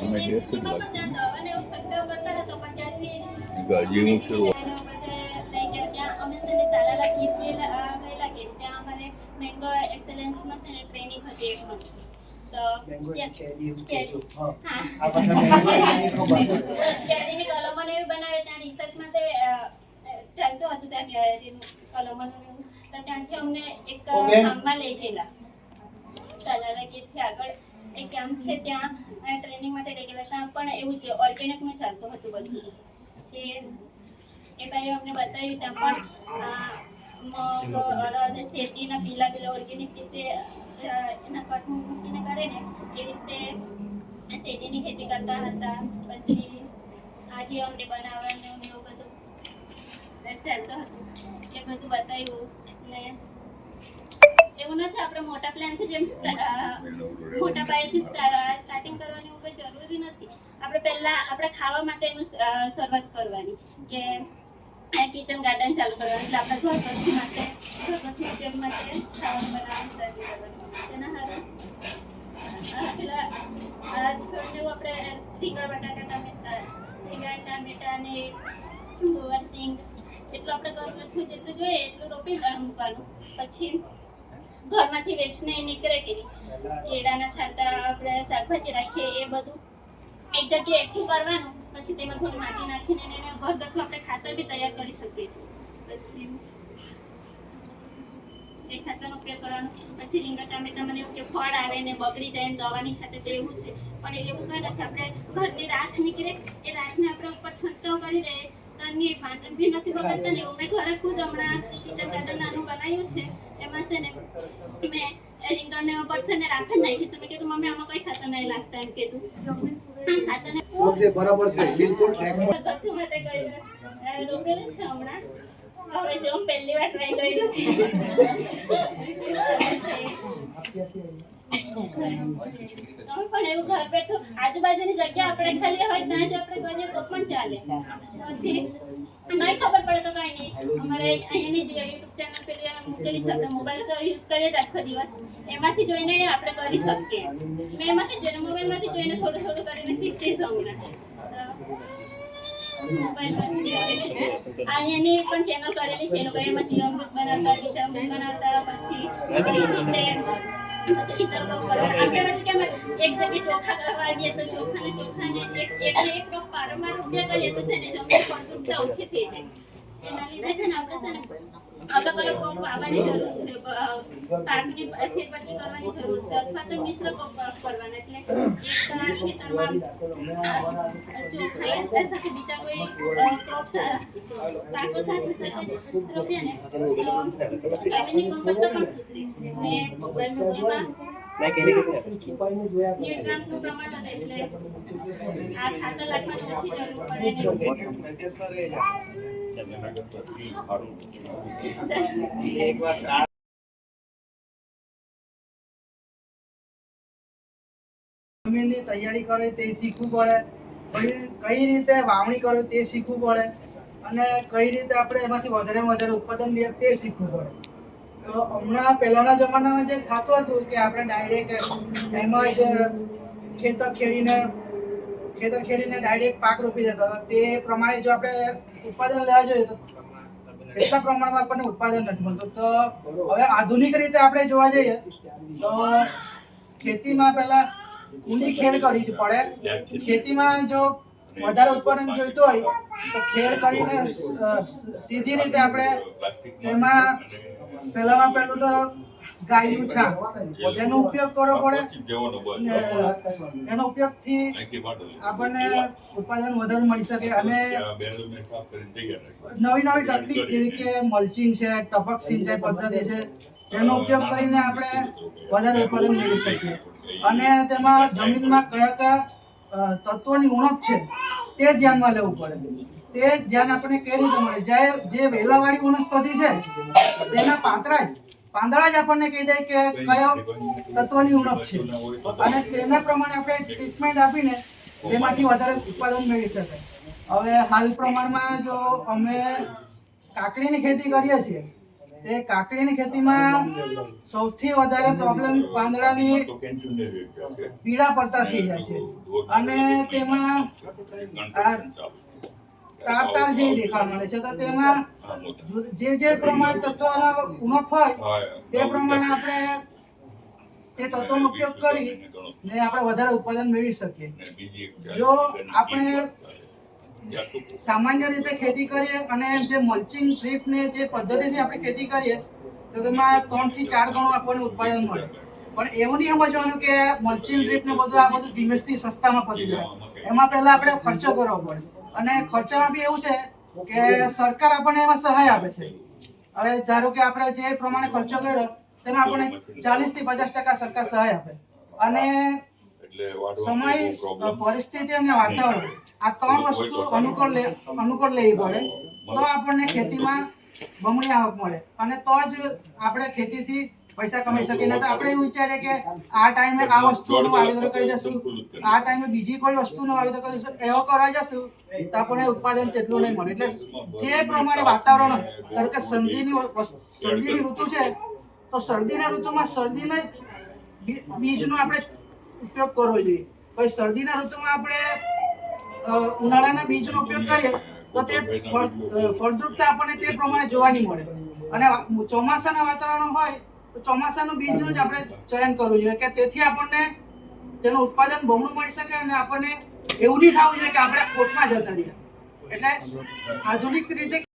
અમે દેશ જ પણ ત્યાંથી હું છું લઈ ગયા ત્યાં અમે છે ને તાલાલા ગયેલા અ, ત્યાં અમારે મેંગો એક્સેલન્સમાં છે ને ટ્રેનિંગ હતી એક month. તો મેંગો એવું કહેજો. હા. હા. આ બધા મેંગો એની ખબર પડે. કેરીની કલમોને એવું બનાવે ત્યાં રિસર્ચ માટે અ, અ, ચાલતું હતું ત્યાં કેરીનું કલમોનું તો ત્યાંથી અમને એક લઈ ગયેલા આગળ એક ગામ છે ત્યાં. ટ્રેનિંગ માટે લઈ ગયેલા ત્યાં પણ એવું જ ઓર્ગેનિકનું ચાલતું હતું બધું. કે એ ભાઈ અમને બતાવ્યું ત્યાં પણ મગ શેરડીના પીલા પીલા ઓર્ગેનિક રીતે એના કટ મૂકીને કરે ને, એ રીતે શેરડીની ખેતી કરતા હતા. પછી આજે અમને બનાવવાનું એવું બધું ચાલતું હતું. એ બધું બતાવ્યું. નથી આપણે મોટા પ્લાનથી જેમ મોટા પાયેથી સ્ટાર્ટિંગ કરવાની એવું કંઈ જરૂરી નથી. આપણે પહેલા આપણે ખાવા માટેનું શરૂઆત કરવાની કે કિચન ગાર્ડન ચાલુ કરવાનું. એટલે આપણે ઘર ગથ્થુ માટે ઘર ગથ્થુ ઉપયોગ માટે ખાવાનું બનાવવાનું start કરવાનું. તેના હારું પેલા છોડને આપણે રીંગણ બટાકા, ટામેટા, રીંગણ, ટામેટા અને ગુવાર સિંગ, એટલું આપણે ઘર ગથ્થુ જેટલું જોઈએ એટલું રોપી મૂકવાનું. પછી ઘરમાંથી વેચને નીકળે કે કેળાના છાંટા આપણે શાકભાજી રાખીએ, એ બધું એક જગ્યાએ એકઠું કરવાનું, પછી તેમાં થોડી માટી નાખીને એને ઘરગથ્થુ આપણે ખાતર બી તૈયાર કરી શકીએ છીએ. પછી એ ખાતરનો ઉપયોગ કરવાનો. પછી રીંગણ, ટામેટા, મને એવું કે ફળ આવે ને બગડી જાય ને દવાની સાથે તો એવું છે. પણ એવું કંઈ નથી, આપણે ઘરની રાખ નીકળે, એ રાખને આપણે ઉપર છંટકાવ કરી દઈએ તો એની બી નથી બગડતા ને એવું મેં ઘરે ખુદ હમણાં કિચન ગાર્ડન નાનું બનાવ્યું છે એમાં છે ને મેં રીંગણને ઉપર છે ને રાખ નાખી છે. મેં કીધું મમ્મી આમાં કઈ ખાતર નહીં લાગતા. એમ કીધું. બરાબર છે બિલકુલ. છે હમણાં. હવે જો પહેલી વાર ટ્રાય કર્યું છે. પણ એવું ઘર બેઠું આજુબાજુની જગ્યા આપણે ખાલી હોય ત્યાં જ આપણે કરીએ તો પણ ચાલે. નહીં ખબર પડે તો કઈ નહીં. અમારે અહીંયાની જે યુટ્યુબ ચેનલ પેલી મૂકેલી છે, તો મોબાઈલ તો યુઝ કરીએ જ આખો દિવસ. એમાંથી જોઈને આપણે કરી શકીએ. મેં એમાંથી જોઈને મોબાઈલમાંથી જોઈને થોડું થોડું કરીને શીખીશ હમણાં. તો મોબાઈલમાંથી અહીંયાની પણ ચેનલ કરેલી છે એ લોકો એમાં જીવામૃત બનાવતા બીજામૃત બનાવતા, પછી એક જગ્યાએ ચોખા કરવા આવીએ તો ચોખા ને ચોખા એક એક કરીએ તો છે ને જમીન થઈ જાય એના લીધે છે ને અલગ અલગ રોપ વાવવાની જરૂર છે. પાકની ફેરબદલી કરવાની જરૂર છે અથવા તો મિશ્ર રોપ કરવાના. એટલે એક ખેતરમાં જો ખાઈએ સાથે બીજા કોઈ ક્રોપ પાકો સાથે સાથે રોપીએ જમીનની ગુણવત્તા પણ સુધરે. ને એમાં ન્યુટ્રન્ટનું પ્રમાણ એટલે આ ખાતર નાખવાની ઓછી જરૂર પડે ને. જમીનની તૈયારી કરે તે શીખવું પડે. કઈ રીતે વાવણી કરો તે શીખવું પડે. અને કઈ રીતે આપણે એમાંથી વધારે વધારે ઉત્પાદન લઈએ તે શીખવું પડે. તો હમણાં પહેલાંના જમાનામાં જે થતું હતું કે આપણે ડાયરેક્ટ એમાં જ ખેતર ખેડીને ખેતર ખેડીને ડાયરેક્ટ પાક રોપી દેતા હતા. તે પ્રમાણે જો આપણે ઉત્પાદન લેવા જોઈએ તો એટલા પ્રમાણમાં આપણને ઉત્પાદન નથી મળતું. તો હવે આધુનિક રીતે આપણે જોવા જઈએ તો ખેતીમાં પહેલા ઊંડી ખેડ કરવી પડે. ખેતીમાં જો વધારે ઉત્પાદન જોઈતું હોય, તો ખેડ કરીને સીધી રીતે આપણે તેમાં પહેલામાં પહેલું તો ગાયનું છાણ. તેનો ઉપયોગ કરવો પડે એનો ઉપયોગથી આપણને ઉત્પાદન વધારે મળી શકે અને નવી નવી તકલીફ જેવી કે મલ્ચિંગ છે ટપક સિંચાઈ પદ્ધતિ છે તેનો ઉપયોગ કરીને આપણે વધારે ઉત્પાદન મેળવી શકીએ. અને તેમાં જમીનમાં કયા કયા તત્વોની ઉણપ છે, તે ધ્યાનમાં લેવું પડે. તે ધ્યાન આપણને કઈ રીતે મળે? જે જે વેલાવાળી વનસ્પતિ છે, તેના પાંતરા જ, પાંદડા જ આપણને કહી દે કે કયો તત્વની ઉણપ છે. અને તેના પ્રમાણે આપણે ટ્રીટમેન્ટ આપીને તેમાંથી વધારે ઉત્પાદન મેળવી શકાય. હવે હાલ પ્રમાણમાં જો અમે કાકડીની ખેતી કરીએ છીએ તે કાકડીની ખેતીમાં સૌથી વધારે પ્રોબ્લેમ પાંદડાની પીડા પડતા થઈ જાય છે. અને તેમાં તાર તાર જેવી દેખાવા મળે છે. તો તેમાં જે જે પ્રમાણે તત્વોનો ઉણપ હોય, તે પ્રમાણે આપણે તે તત્વોનો ઉપયોગ કરી ને આપણે વધારે ઉત્પાદન મેળવી શકીએ. જો આપણે સામાન્ય રીતે ખેતી કરીએ અને જે મલ્ચિંગ ટ્રીપને જે પદ્ધતિથી આપણે ખેતી કરીએ, તો તેમાં ત્રણથી ચાર ગણું આપણને ઉત્પાદન મળે. પણ એવું નહીં સમજવાનું કે મલ્ચિંગ ડ્રીપ ને બધું આ બધું ધીમેથી સસ્તામાં પતી જાય. એમાં પહેલા આપણે ખર્ચો કરવો પડે. અને ખર્ચામાં બી એવું છે કે સરકાર આપણને એમાં સહાય આપે છે. હવે ધારો કે આપણે જે પ્રમાણે ખર્ચો કર્યો, તેમાં આપણને ચાલીસથી પચાસ ટકા સરકાર સહાય આપે. અને સમય પરિસ્થિતિ અને વાતાવરણ. આ ત્રણ વસ્તુ અનુકૂળ લે અનુકૂળ લેવી પડે. તો આપણને ખેતીમાં બમણી આવક મળે. અને તો જ આપણે ખેતીથી પૈસા કમાઈ શકીએ. નહીં તો આપણે એવું વિચારીએ કે આ ટાઈમે આ વસ્તુનું વાવેતર કરી જશું. આ ટાઈમે બીજી કોઈ વસ્તુનું વાવેતર કરીશું એવો કરવા જશું તો આપણને ઉત્પાદન તેટલું નહીં મળે. એટલે જે પ્રમાણે વાતાવરણ ધારો કે શરદીની શરદીની ઋતુ છે તો શરદીના ઋતુમાં શરદીના બીજનું આપણે ઉપયોગ કરવો જોઈએ. પછી શરદીના ઋતુમાં આપણે ઉનાળાના બીજનો ઉપયોગ કરીએ, તો તે ફળદ્રુપતા આપણને તે પ્રમાણે જોવા નહીં મળે. અને ચોમાસાના વાતાવરણ હોય, તો ચોમાસાનું બીજનું જ આપણે ચયન કરવું જોઈએ કે તેથી આપણને તેનું ઉત્પાદન બમણું મળી શકે અને આપણને એવું નહીં થવું જોઈએ કે આપણે ખોટમાં જતા રહ્યા એટલે આધુનિક રીતે